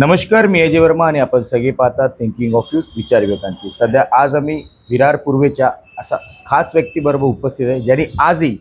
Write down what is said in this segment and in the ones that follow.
नमस्कार मी अजय वर्मा आणि आपण सगळे पाहतात थिंकिंग ऑफ यू विचार विवेकांची सध्या आज आम्ही विरार पूर्वेच्या असा खास व्यक्तीबरोबर उपस्थित आहे ज्यांनी आजही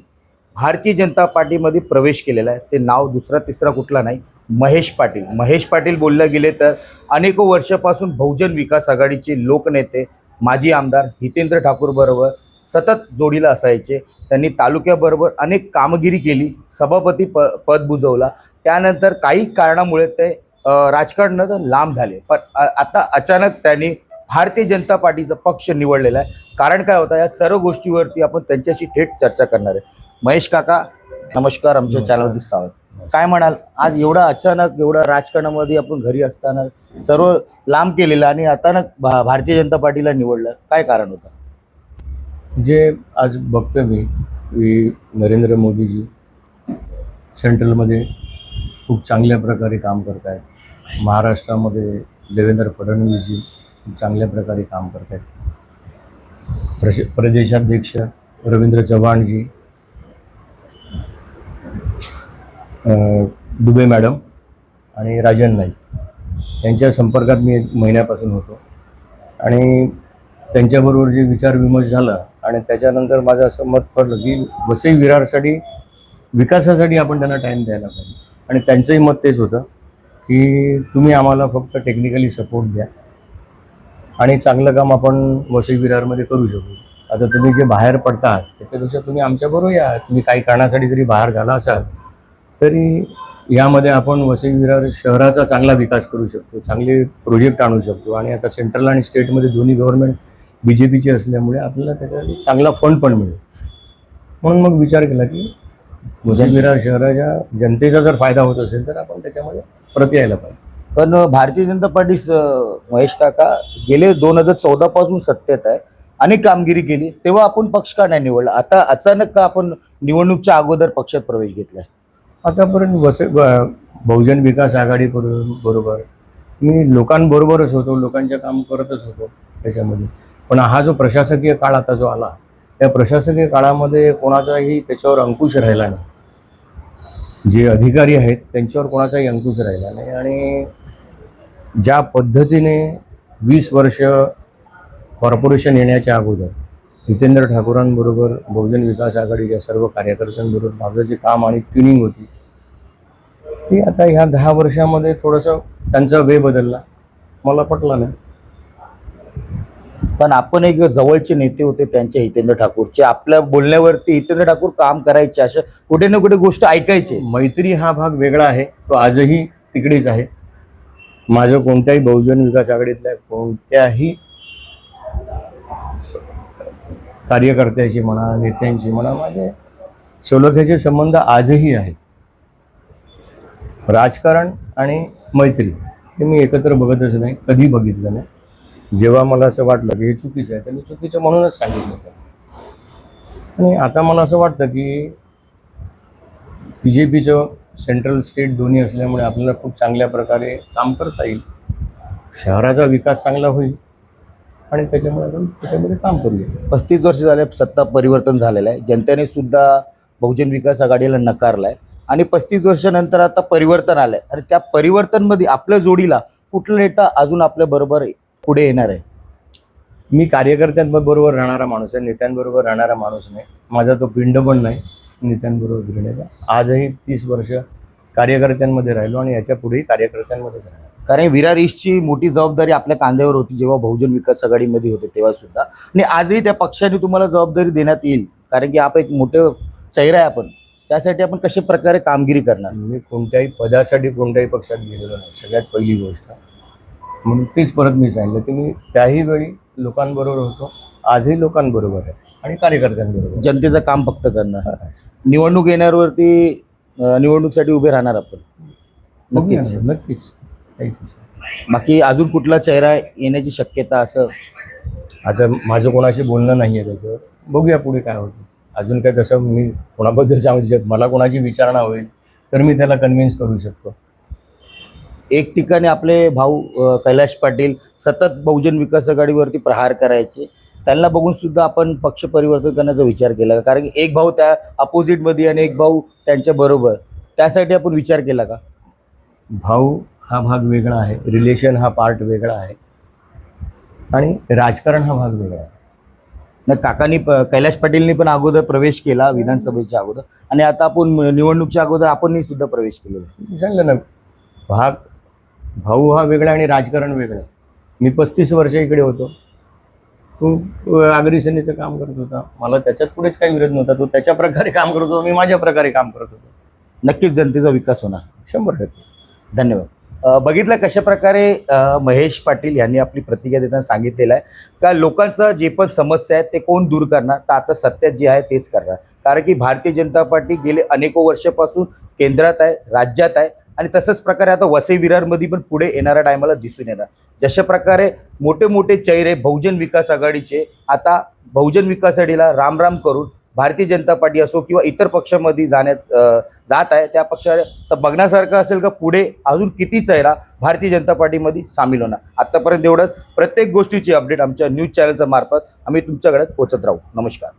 भारतीय जनता पार्टीमध्ये प्रवेश केलेला आहे. ते नाव दुसरा तिसरा कुठला नाही महेश पाटील. महेश पाटील बोललं गेले तर अनेको वर्षापासून बहुजन विकास आघाडीचे लोकनेते माजी आमदार हितेंद्र ठाकूरबरोबर सतत जोडीला असायचे. त्यांनी तालुक्याबरोबर अनेक कामगिरी केली सभापती प पद बुजवला. त्यानंतर काही कारणामुळे ते अ, राजकारणात लांब झाले. पण आता अचानक त्यांनी भारतीय जनता पार्टीचा पक्ष निवडलेला आहे. कारण काय होतं या सर्व गोष्टीवरती आपण त्यांच्याशी थेट चर्चा करणार आहे. महेश काका नमस्कार आमच्या चॅनलवरती स्वागत. काय म्हणाल? आज एवढा अचानक एवढा राजकारणामध्ये आपण घरी असताना सर्व लांब केलेलं आणि अचानक भा- भारतीय जनता पार्टीला निवडलं. काय कारण होतं? जे आज बघतो मी की नरेंद्र मोदीजी सेंट्रलमध्ये खूप चांगल्या प्रकारे काम करत आहेत महाराष्ट्रामध्ये देवेंद्र फडणवीसजी चांगल्या प्रकारे काम करत आहेत. प्रश प्रदेशाध्यक्ष रवींद्र चव्हाणजी दुबे मॅडम आणि राजन नाईक. यांच्या संपर्कात मी एक महिन्यापासून होतो. आणि त्यांच्याबरोबर जे विचारविमर्श झाला आणि त्याच्यानंतर माझं असं मत पडलं की वसई विरारसाठी विकासासाठी आपण त्यांना टाईम द्यायला पाहिजे. आणि त्यांचंही मत तेच होतं. की तुम्ही आम्हाला फक्त टेक्निकली सपोर्ट द्या. आणि चांगलं काम आपण वसई विरारमध्ये करू शकू. आता तुम्ही जे बाहेर पडतात त्याच्यापेक्षा तुम्ही आमच्याबरोबर या. तुम्ही काही कारणासाठी जरी बाहेर झाला असाल तरी यामध्ये आपण वसई विरार शहराचा चांगला विकास करू शकतो चांगले प्रोजेक्ट आणू शकतो. आणि आता सेंट्रल आणि स्टेटमध्ये दोन्ही गव्हर्नमेंट बी जे पीची असल्यामुळे आपल्याला त्याच्यासाठी चांगला फंड पण मिळेल. म्हणून मग विचार केला की वसई विरार शहराच्या जनतेचा जर फायदा होत असेल तर आपण त्याच्यामध्ये परत यायला पाहिजे. पण भारतीय जनता पार्टी महेश काका गेले दोन हजार चौदा पासून सत्तेत आहे अनेक कामगिरी केली. तेव्हा आपण पक्ष का नाही निवडला? आता अचानक का आपण निवडणूकच्या अगोदर पक्षात प्रवेश घेतलाय? आतापर्यंत वस बहुजन विकास आघाडी बरो- बरोबर. मी लोकांबरोबरच होतो लोकांचे काम करतच होतो त्याच्यामध्ये. पण हा जो प्रशासकीय काळ आता जो आला त्या प्रशासकीय काळामध्ये कोणाचाही त्याच्यावर अंकुश राहिला नाही. जे अधिकारी आहेत त्यांच्यावर कोणाचाही अंकुश राहिला नाही. आणि ज्या पद्धतीने वीस वर्ष कॉर्पोरेशन येण्याच्या अगोदर जितेंद्र ठाकूरांबरोबर बहुजन विकास आघाडीच्या सर्व कार्यकर्त्यांबरोबर माझं जे काम आणि ट्युनिंग होती ती आता ह्या दहा वर्षामध्ये थोडंसं त्यांचा वे बदलला. मला पटला नाही. पण आपण एक जवळचे नेते होते त्यांचे हितेंद्र ठाकूरचे. आपल्या बोलण्यावरती हितेंद्र ठाकूर काम करायचे अशा कुठे ना कुठे गोष्ट ऐकायचे. मैत्री हा भाग वेगळा आहे तो आजही तिकडेच आहे. माझं कोणत्याही बहुजन विकास आघाडीतल्या कोणत्याही कार्यकर्त्याशी म्हणा नेत्यांशी म्हणा माझे सलोख्याचे संबंध आजही आहेत. राजकारण आणि मैत्री हे मी एकत्र बघतच नाही कधी बघितलं नाही. जेव्हा मला असं वाटलं की हे चुकीचं आहे तर मी चुकीचं म्हणूनच सांगितलं होतं. आणि आता मला असं वाटतं की बी जे पीचं सेंट्रल स्टेट दोन्ही असल्यामुळे आपल्याला खूप चांगल्या प्रकारे काम करता येईल. शहराचा विकास चांगला होईल आणि त्याच्यामुळे आपण त्याच्यामध्ये काम करूया. पस्तीस वर्ष झाले सत्ता परिवर्तन झालेलं आहे. जनतेने सुद्धा बहुजन विकास आघाडीला नकारलाय. आणि पस्तीस वर्षानंतर आता परिवर्तन आलंय. आणि त्या परिवर्तनमध्ये आपल्या जोडीला कुठला नेता अजून आपल्या बरोबर पुढे येणार आहे. मी कार्यकर्त्यांबरोबर राहणारा माणूस आहे नेत्यांबरोबर राहणारा माणूस नाही. माझा तो पिंड पण नाही नेत्यांबरोबर फिरण्याचा. आजही तीस वर्ष कार्यकर्त्यांमध्ये राहिलो आणि याच्या पुढेही कार्यकर्त्यांमध्येच राहणार. कारण विरार ईस्टची मोठी जबाबदारी आपल्या कांद्यावर होती जेव्हा बहुजन विकास आघाडीमध्ये होते तेव्हा सुद्धा. आणि आजही त्या पक्षाने तुम्हाला जबाबदारी देण्यात येईल कारण की आपण एक मोठे चेहरा आहे आपण. त्यासाठी आपण कशा प्रकारे कामगिरी करणार? मी कोणत्याही पदासाठी कोणत्याही पक्षात गेलेलो नाही. सगळ्यात पहिली गोष्ट म्हणून तीच परत मी सांगितलं की मी त्याही वेळी लोकांबरोबर होतो आजही लोकांबरोबर आहे आणि कार्यकर्त्यांबरोबर. जनतेचं काम फक्त करणार निवडणूक येण्यावरती निवडणुकीसाठी उभे राहणार आपण. नक्कीच. नक्कीच. काहीच बाकी अजून कुठला चेहरा येण्याची शक्यता असं. आता माझं कोणाशी बोलणं नाही आहे त्याच्यावर. बघूया पुढे काय होतं. अजून काय तसं मी कोणाबद्दल सांगू शकत मला कोणाची विचारणा होईल तर मी त्याला कन्व्हिन्स करू शकतो. एक ठिकाणी आपले भाऊ कैलाश पाटील सतत बहुजन विकास आघाडीवरती प्रहार करायचे. त्यांना बघून सुद्धा आपण पक्ष परिवर्तन करण्याचा विचार केला. कारण की एक भाऊ त्या अपोजिटमध्ये आणि एक भाऊ त्यांच्या बरोबर. त्यासाठी आपण विचार केला का? भाऊ हा भाग वेगळा आहे. रिलेशन हा पार्ट वेगळा आहे. आणि राजकारण हा भाग वेगळा आहे. न काकांनी प- कैलाश पाटीलनी पण अगोदर प्रवेश केला विधानसभेच्या अगोदर. आणि आता आपण निवडणूकच्या अगोदर आपणही सुद्धा प्रवेश केलेला सांगलं ना भाग भाऊ हा वेगळा आणि राजकारण वेगळं. मी पस्तीस वर्ष इकडे होतो. तो अ, आगरी सेनेचं काम करत होता. मला त्याच्यात पुढेच काही विरोध नव्हता. तो त्याच्या प्रकारे काम करत होता. मी माझ्या प्रकारे काम करत होतो. नक्कीच जनतेचा विकास होणार. शंभर टक्के. धन्यवाद. बघितलं कशा प्रकारे महेश पाटील यांनी आपली प्रतिक्रिया देताना सांगितलेलं आहे. का लोकांचं जे पण समस्या आहेत ते कोण दूर करणार? तर आता सत्यात जे आहे तेच करणार. कारण की भारतीय जनता पार्टी गेले अनेको वर्षापासून केंद्रात आहे राज्यात आहे. आणि तसंच प्रकारे आता वसई विरारमध्ये पण पुढे येणाऱ्या टायमाला दिसून येणार जशा प्रकारे मोठे मोठे चेहरे बहुजन विकास आघाडीचे आता बहुजन विकास आघाडीला राम राम करून भारतीय जनता पार्टी असो किंवा इतर पक्षामध्ये जाण्यात जात आहे त्या पक्षाला तर बघण्यासारखं असेल का पुढे अजून किती चेहरा भारतीय जनता पार्टीमध्ये सामील होणार? आत्तापर्यंत एवढंच. प्रत्येक गोष्टीची अपडेट आमच्या न्यूज चॅनलच्या मार्फत आम्ही तुमच्याकडे पोहोचत राहू. नमस्कार.